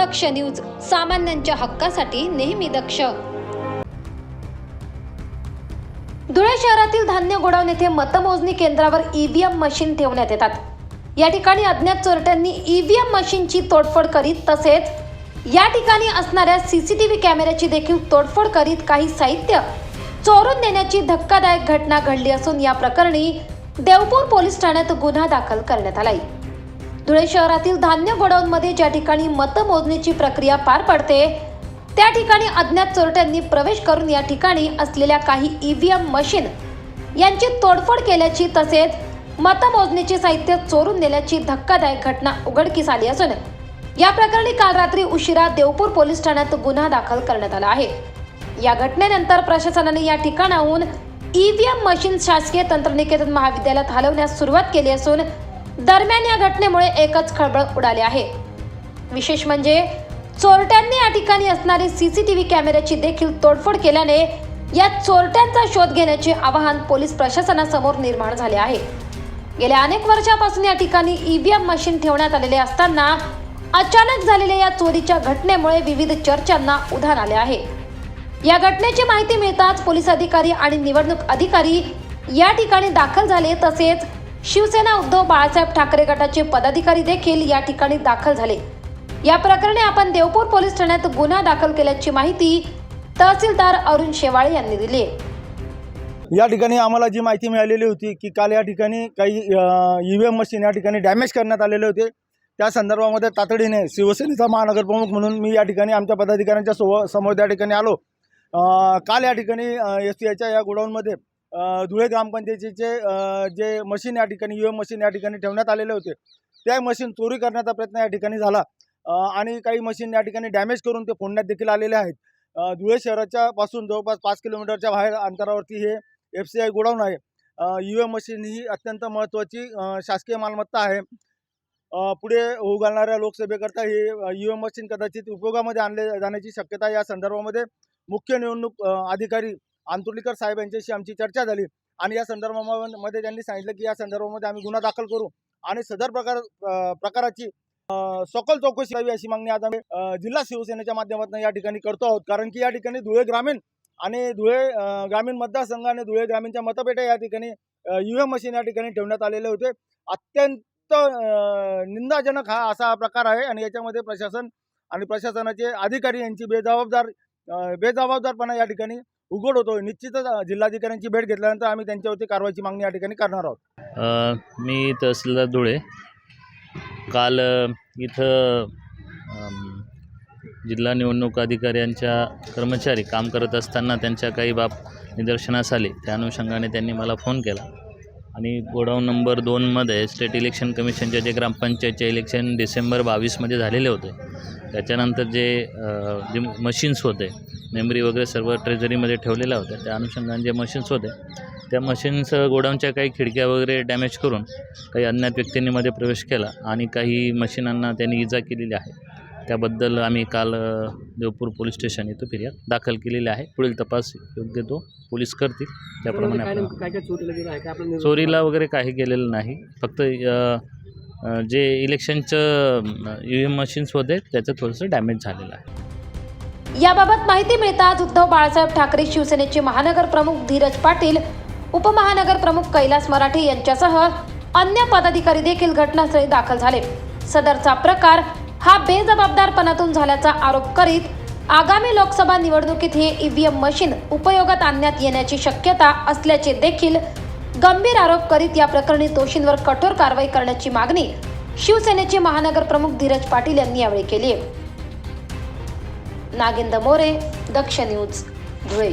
दक्ष news सामान्यांच्या हक्कासाठी नेहमी दक्ष. धुळे शहरातील धान्य गोडाऊन येथे मतमोजणी केंद्रावर ईव्हीएम मशीन ठेवण्यात येतात. या ठिकाणी अज्ञात चोरट्यांनी ईव्हीएम मशीनची तोडफोड करीत तसेच या ठिकाणी असणाऱ्या सीसीटीव्ही कॅमेऱ्याची देखील तोडफोड करीत काही साहित्य चोरून नेण्याची धक्कादायक घटना घडली असून या प्रकरणी देवपूर पोलीस ठाण्यात गुन्हा दाखल करण्यात आलाय. धुळे शहरातील धान्य गोडाऊनमध्ये ज्या ठिकाणी मतमोजणीची प्रक्रिया पार पडते त्या ठिकाणी अज्ञात चोरट्यांनी प्रवेश करून या ठिकाणी असलेल्या काही ईव्हीएम मशीन यांची तोडफोड केल्याची तसेच मतमोजणीचे साहित्य चोरून नेल्याची धक्कादायक घटना उघडकीस आली असून या प्रकरणी काल रात्री उशिरा देवपूर पोलीस ठाण्यात गुन्हा दाखल करण्यात आला आहे. या घटनेनंतर प्रशासनाने या ठिकाणाहून ईव्हीएम मशीन शासकीय तंत्रनिकेतन महाविद्यालयात हलवण्यास सुरुवात केली असून दरम्यान या घटनेमुळे एकच खळबळ उडाली आहे. विशेष म्हणजे चोरट्यांनी या ठिकाणी असणारी सीसीटीव्ही कॅमेऱ्याची देखील तोडफोड केल्याने या चोरट्यांचा शोध घेण्याचे आवाहन पोलीस प्रशासनासमोर निर्माण झाले आहे. गेल्या अनेक वर्षापासून या ठिकाणी ईव्हीएम मशीन ठेवण्यात आलेले असताना अचानक झालेल्या या चोरीच्या घटनेमुळे विविध चर्चांना उधाण आले आहे. या घटनेची माहिती मिळताच पोलीस अधिकारी आणि निवडणूक अधिकारी या ठिकाणी दाखल झाले तसेच शिवसेना उद्धव बाळासाहेब ठाकरे गटाचे पदाधिकारी देखील या ठिकाणी दाखल झाले. या प्रकरणी आपण देवपूर पोलीस ठाण्यात गुन्हा दाखल केल्याची माहिती तहसीलदार अरुण शेवाळे यांनी दिली आहे. या ठिकाणी आम्हाला जी माहिती मिळालेली होती की काल या ठिकाणी काही ई व्ही एम मशीन या ठिकाणी डॅमेज करण्यात आलेले होते. त्या संदर्भामध्ये तातडीने शिवसेनेचा महानगरप्रमुख म्हणून मी या ठिकाणी आमच्या पदाधिकाऱ्यांच्या सो समोर त्या ठिकाणी आलो. काल या ठिकाणी एस टी आयच्या या गोडाऊनमध्ये धुळे ग्रामपंचायतीचे जे मशीन या ठिकाणी यू एम मशीन या ठिकाणी ठेवण्यात आलेले होते. त्या मशीन चोरी करण्याचा प्रयत्न या ठिकाणी झाला. आणि काही मशीन या ठिकाणी डॅमेज करून ते फोडण्यात देखील आलेले आहेत. धुळे शहराच्या पासून जवळपास पाच किलोमीटरच्या बाहेर अंतरावरती हे एफ सी आय गोडाऊन आहे. यू एम UM मशीन ही अत्यंत महत्त्वाची शासकीय मालमत्ता आहे. पुढे होऊ घालणाऱ्या लोकसभेकरता हे यू एम UM मशीन कदाचित उपयोगामध्ये आणले जाण्याची शक्यता या संदर्भामध्ये मुख्य निवडणूक अधिकारी आंतुर्लीकर साहेब यांच्याशी आमची चर्चा झाली. आणि या संदर्भामध्ये त्यांनी सांगितलं की या संदर्भामध्ये आम्ही गुन्हा दाखल करू. आणि सदर प्रकार प्रकाराची सकल चौकशी करावी अशी मागणी आज आम्ही जिल्हा शिवसेनेच्या माध्यमातून या ठिकाणी करतो आहोत. कारण की या ठिकाणी धुळे ग्रामीण आणि धुळे ग्रामीण मतदारसंघ आणि धुळे ग्रामीणच्या मतपेट्या या ठिकाणी यू एम मशीन या ठिकाणी ठेवण्यात आलेले होते. अत्यंत निंदाजनक हा असा हा प्रकार आहे आणि याच्यामध्ये प्रशासन आणि प्रशासनाचे अधिकारी यांची बेजबाबदार बेजबाबदारपणा या ठिकाणी उघड होतो. निश्चितच जिल्हाधिकाऱ्यांची भेट घेतल्यानंतर आम्ही त्यांच्यावरती कारवाईची मागणी या ठिकाणी करणार आहोत. मी तहसीलदार धुळे. काल इथं जिल्हा निवडणूक अधिकाऱ्यांच्या कर्मचारी काम करत असताना त्यांच्या काही बाब निदर्शनास आले. त्या अनुषंगाने त्यांनी मला फोन केला. आणि गोडाऊन नंबर दोनमध्ये स्टेट इलेक्शन कमिशनचे जे ग्रामपंचायतचे इलेक्शन डिसेंबर बावीसमध्ये झालेले होते त्याच्यानंतर जे जे मशीन्स होते मेमरी वगैरे सर्व ट्रेझरीमध्ये ठेवलेल्या होत्या त्या अनुषंगाने जे मशीन्स होते त्या मशीन्स गोडाऊनच्या काही खिडक्या वगैरे डॅमेज करून काही अज्ञात व्यक्तींनी मध्ये प्रवेश केला आणि काही मशीनांना त्यांनी इजा केलेली आहे. त्याबद्दल आम्ही काल देवपूर पोलीस स्टेशन इथं फिर्याद दाखल केलेली आहे. पुढील तपास योग्य तो पोलीस करतील. त्याप्रमाणे काय आपण चोरीला वगैरे काही गेलेलं नाही. फक्त जे इलेक्शनचं यू एम मशीन्स होते त्याचं थोडंसं डॅमेज झालेलं आहे. याबाबत माहिती मिळताच उद्धव बाळासाहेब ठाकरे शिवसेनेचे महानगर प्रमुख धीरज पाटील उपमहानगर प्रमुख कैलास मराठे यांच्यासह अन्य पदाधिकारी देखील घटनास्थळी दाखल झाले. सदरचा प्रकार हा बेजबाबदारपणातून झाल्याचा आरोप करीत आगामी लोकसभा निवडणुकीत हे ईव्हीएम मशीन उपयोगात आणण्यात येण्याची शक्यता असल्याचे देखील गंभीर आरोप करीत या प्रकरणी दोषींवर कठोर कारवाई करण्याची मागणी शिवसेनेचे महानगर प्रमुख धीरज पाटील यांनी यावेळी केली आहे. नागेंद्र मोरे दक्ष न्यूज धुळे.